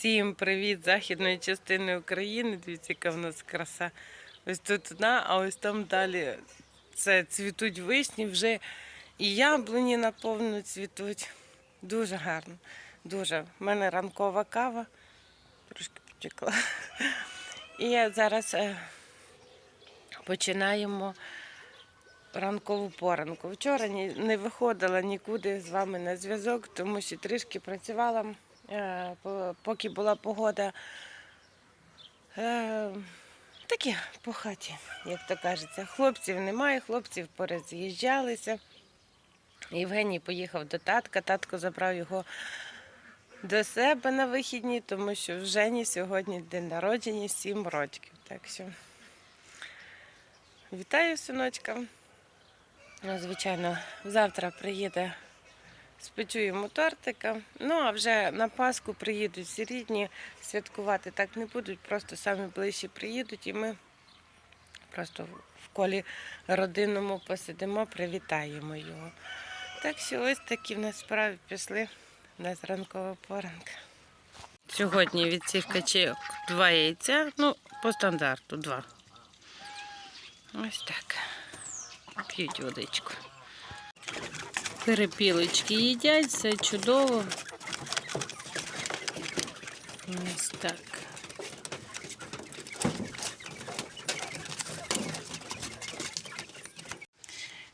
Всім привіт західної частини України. Дивіться, яка в нас краса. Ось тут одна, а ось там далі це цвітуть вишні вже і яблуні наповну цвітуть. Дуже гарно. Дуже. У мене ранкова кава. Трошки потекла. І зараз е, починаємо ранкову поранку. Вчора не виходила нікуди з вами на зв'язок, тому що трішки працювала, поки була погода. Е, Такі по хаті, як то кажеться. Хлопців немає, хлопців пороз'їжджалися. Євгеній поїхав до татка, татко забрав його до себе на вихідні, тому що в Жені сьогодні день народження 7 років. Так що вітаю синочка. Ну, Звичайно, завтра приїде, спечу йому тортика. Ну, а вже на Пасху приїдуть всі рідні, святкувати так не будуть, просто самі ближчі приїдуть і ми просто в колі родинному посидимо, привітаємо його. Так що ось такі в нас справи пішли. У нас ранкова поранка. Сьогодні від цих качок два яйця, ну, по стандарту два. Ось так. П'ють водичку. Перепілочки їдять, все чудово. Ось так.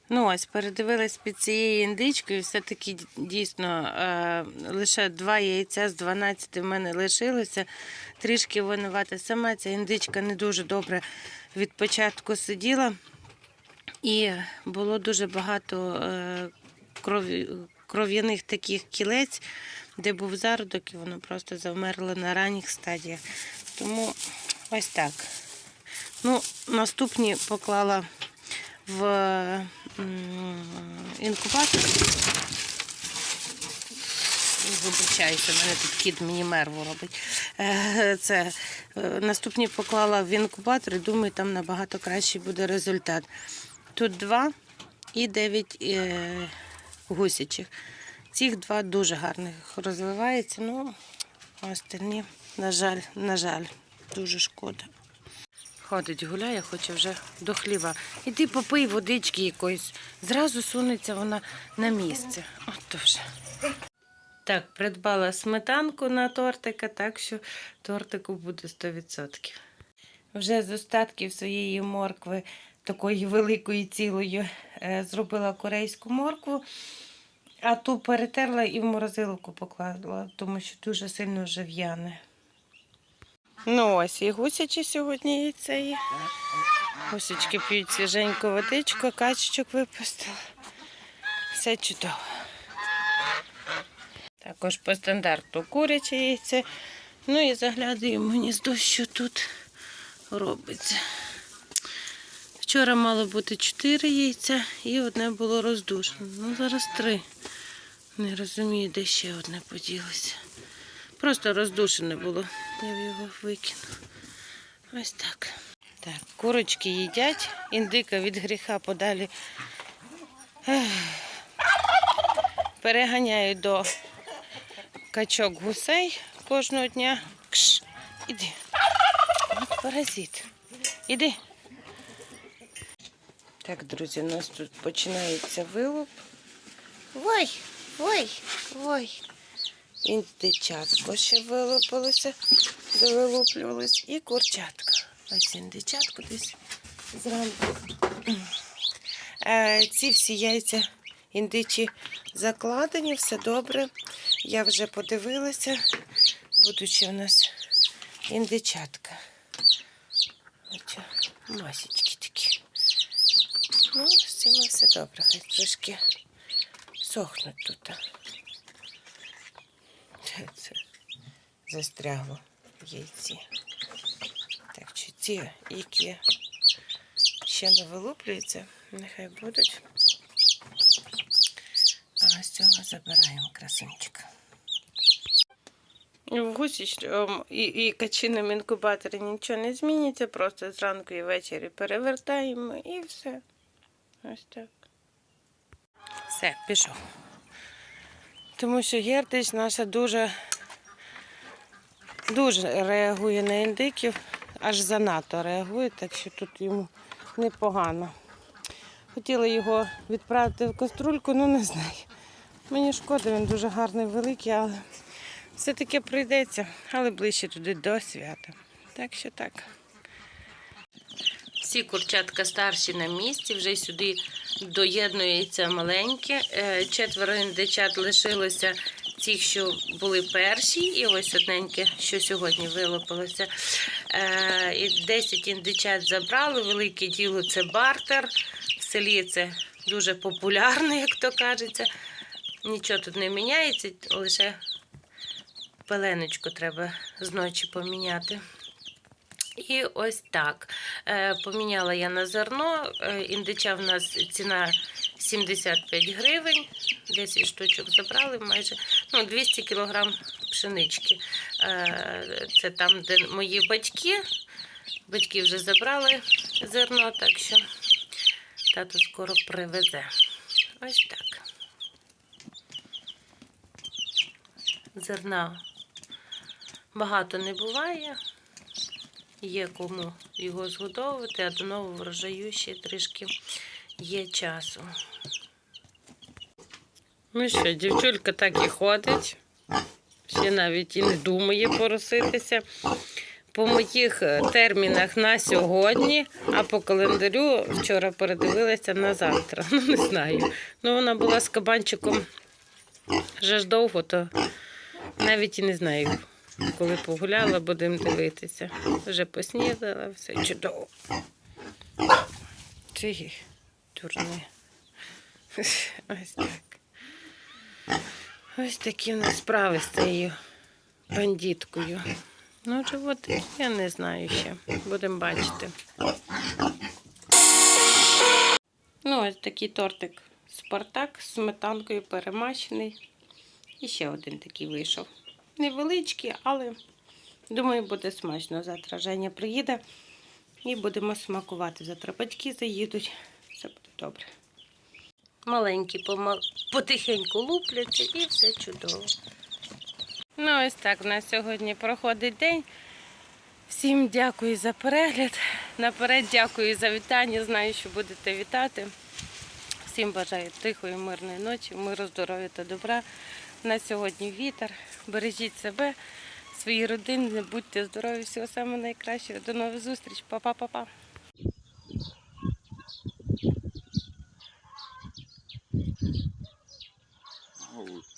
Ну, ось передивилась під цією індичкою. Все-таки дійсно е, лише два яйця з 12 в мене лишилося. Трішки винувата сама. Ця індичка не дуже добре від початку сиділа. І було дуже багато е, кров'яних таких кілець, де був зародок, і воно просто завмерло на ранніх стадіях. Тому ось так. Ну, наступні поклала в інкубатор. Вибачаюся, мене тут кіт мені мерву робить. Е, Це е, наступні поклала в інкубатор і думаю, там набагато кращий буде результат. Тут два і дев'ять е, гусячих. Цих два дуже гарних розвиваються. Ну, а остальні, на жаль, на жаль, дуже шкода. Ходить, гуляє, хоче вже до хліба. Іди попий водички якоїсь. Зразу сунеться вона на місце. От то вже. Так, придбала сметанку на тортика, так що тортику буде 100%. Вже з остатків своєї моркви, такої великої цілої, зробила корейську моркву, а ту перетерла і в морозилку поклала, тому що дуже сильно вже в'яне. Ну ось і гусячі сьогодні яйця є. Гусячки п'ють свіженьку водичку, качечок випустила. Все чудово. Також по стандарту куряче яйце. Ну і заглядуємо в гніздо, що тут робиться. Вчора мало бути 4 яйця і одне було роздушено. Ну зараз три. Не розумію, де ще одне поділося. Просто роздушене було. Я його викинув. Ось так. Так, курочки їдять. Індика від гріха подалі ех, переганяю до качок гусей кожного дня. Кш, іди. От паразит. Іди. Так, друзі, у нас тут починається вилуп. Ой, ой, ой. Індичатко ще вилупилося, довилуплювалось, і курчатка. Ось індичатко десь зранку. Е, ці всі яйця індичі закладені, все добре. Я вже подивилася, будучи у нас індичатка. Ось масічки. Ну, з цими все добре, хай трошки сохнуть тут. Це, застрягло яйці. Так що ті, які ще не вилуплюються, нехай будуть. А ось цього забираємо красунчика. В гусіч ем, і, і качиному інкубаторі нічого не зміниться, просто зранку і ввечері перевертаємо і все. Ось так. Все, пішов. Тому що гертич наша дуже Дуже реагує на індиків, аж занадто реагує, так що тут йому непогано. Хотіла його відправити в каструльку, ну не знаю. Мені шкода, він дуже гарний, великий, але все-таки прийдеться, але ближче туди до свята. Так що так. Всі курчатка старші на місці, вже сюди доєднується маленьке. Е, Четверо індичат лишилося ті, що були перші, і ось одненьке, що сьогодні вилупилося. Е, 10 індичат забрали. Велике діло це бартер. В селі це дуже популярно, як то кажеться. Нічого тут не міняється, лише пеленочку треба зночі поміняти. І ось так. Е, Поміняла я на зерно. Е, Індича в нас ціна 75 гривень. 10 штучок забрали майже. Ну, 200 кілограм пшенички. Е, Це там, де мої батьки. Батьки вже забрали зерно, так що тато скоро привезе. Ось так. Зерна багато не буває є кому його згодовувати, а до нового врожаю ще трішки є часу. Ну що, дівчулька так і ходить, ще навіть і не думає пороситися. По моїх е, термінах на сьогодні, а по календарю вчора передивилася на завтра. Ну, не знаю. Ну, вона була з кабанчиком вже ж довго, то навіть і не знаю. Коли погуляла, будемо дивитися. Вже поснідала, все чудово. Чи дурне. Ось так. Ось такі в нас справи з цією бандіткою. Ну, животи, я не знаю ще. Будемо бачити. Ну, ось такий тортик Спартак з сметанкою перемачений. І ще один такий вийшов. Невеличкий, але думаю, буде смачно. Завтра Женя приїде і будемо смакувати. Завтра батьки заїдуть. Все буде добре. Маленькі потихеньку лупляться і все чудово. Ну, ось так у нас сьогодні проходить день. Всім дякую за перегляд. Наперед дякую за вітання. Знаю, що будете вітати. Всім бажаю тихої, мирної ночі, миру, здоров'я та добра. На сьогодні вітер бережіть себе, свої родини, будьте здорові, всього самого найкращого. До нових зустріч, Па-па-па-па. Oh.